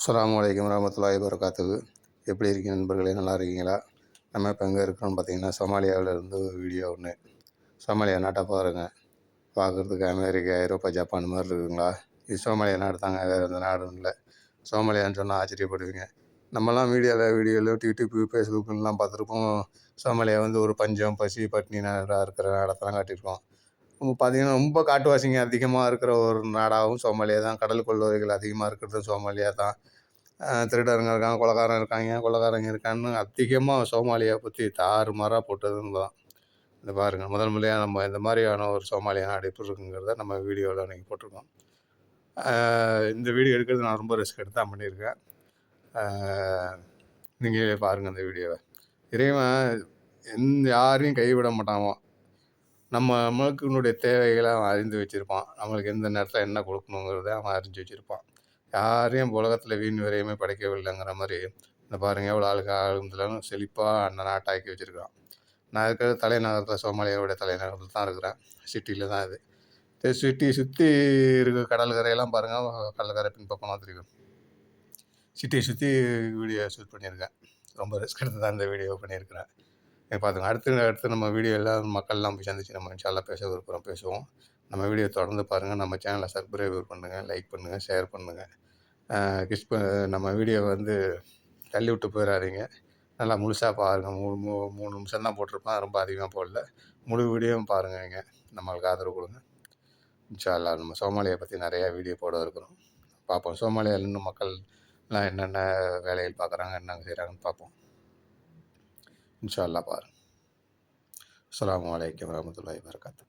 அஸ்லாம் வலைக்கம் வரமத்துல்லாஹி வரகாத்துக்கு எப்படி இருக்கீங்க நண்பர்களே நல்லா இருக்கீங்களா? நம்ம இப்போ எங்கே இருக்கிறோம்னு பார்த்தீங்கன்னா சோமாலியாவில் இருந்து ஒரு வீடியோ ஒன்று சோமாலியா நாட்டை பாருங்க. பார்க்குறதுக்கு அமெரிக்கா ஐரோப்பா ஜப்பான் மாதிரி இருக்குங்களா? இது சோமாலியா நாடு தாங்க வேறு எந்த நாடும் இல்லை. சோமாலியான்னு சொன்னால் ஆச்சரியப்படுவீங்க. நம்மலாம் மீடியாவில் வீடியோவில் யூடியூப் ஃபேஸ்புக்கெலாம் பார்த்துருப்போம். சோமாலியா வந்து ஒரு பஞ்சம் பசி பட்டினி நாடாக இருக்கிற நாடத்தெல்லாம் காட்டியிருக்கோம். பார்த்தீங்கன்னா ரொம்ப காட்டுவாசிங்க அதிகமாக இருக்கிற ஒரு நாடாகவும் சோமாலியா தான். கடல் கொள்ளவர்கள் அதிகமாக இருக்கிறதும் சோமாலியா தான். திருடருங்க இருக்காங்க கொலைகாரன் இருக்காங்க கொலைகாரங்க இருக்கான்னு அதிகமாக சோமாலியா பற்றி தாறுமாறாக போட்டதுன்னு தான். இந்த பாருங்கள் முதல் முறையாக நம்ம இந்த மாதிரியான ஒரு சோமாலியா நாடு எப்படி இருக்குங்கிறத நம்ம வீடியோவில் அன்றைக்கி போட்டிருக்கோம். இந்த வீடியோ எடுக்கிறது நான் ரொம்ப ரிஸ்க் எடுத்து தான் பண்ணியிருக்கேன். நீங்களே பாருங்கள் இந்த வீடியோவை. இறைவன் எந்த யாரையும் கைவிட மாட்டான். நம்ம நம்மளுக்குனுடைய தேவைகளை அவன் அறிந்து வச்சுருப்பான். நம்மளுக்கு எந்த நேரத்தில் என்ன கொடுக்கணுங்கிறத அவன் அறிஞ்சு வச்சுருப்பான். யாரையும் உலகத்தில் வீண் வரையுமே படைக்கவில்லைங்கிற மாதிரி இந்த பாருங்கள் எவ்வளோ ஆளுக்கு ஆளுங்களாலும் செழிப்பாக அந்த நாட்டாக்கி வச்சுருக்கான். நான் இருக்கிற தலைநகரத்தில் சோமாலியாவுடைய தலைநகரத்தில் தான் இருக்கிறேன். சிட்டியில் தான் இது. இந்த சிட்டி சுற்றி இருக்க கடற்கரையெல்லாம் பாருங்கள் கடற்கரை பின்பக்கமாக தெரியும். சிட்டியை சுற்றி வீடியோ ஷூட் பண்ணியிருக்கேன். ரொம்ப ரிஸ்க் எடுத்து தான் இந்த வீடியோ பண்ணியிருக்கிறேன். பார்த்துங்க அடுத்து அடுத்து நம்ம வீடியோ எல்லாம் மக்கள்லாம் போய் சந்திச்சு நம்ம இன்ஷால்லா பேச விருப்பம் பேசுவோம். நம்ம வீடியோ தொடர்ந்து பாருங்கள் நம்ம சேனலை சப்ஸ்கிரைப் பண்ணுங்கள் லைக் பண்ணுங்கள் ஷேர் பண்ணுங்கள் கிஸ் நம்ம வீடியோ வந்து தள்ளி விட்டு போயிடாதீங்க நல்லா முழுசாக பாருங்கள் மூணு மூ மூணு நிமிஷம் தான் போட்டிருப்பேன். ரொம்ப அதிகமாக போடல. முழு வீடியோவும் பாருங்கள் இங்கே. நம்மளுக்கு ஆதரவு கொடுங்க. இன்ஷால்லா நம்ம சோமாலியை பற்றி நிறையா வீடியோ போட இருக்கிறோம். பார்ப்போம். சோமாலியாவில் இன்னும் மக்கள்லாம் என்னென்ன வேலைகள் பார்க்குறாங்க என்னங்க செய்கிறாங்கன்னு பார்ப்போம். இன்ஷா அல்லா பாருங்க. அஸ்ஸலாமு வலைக்கம் வரமத்துல வரகாத்து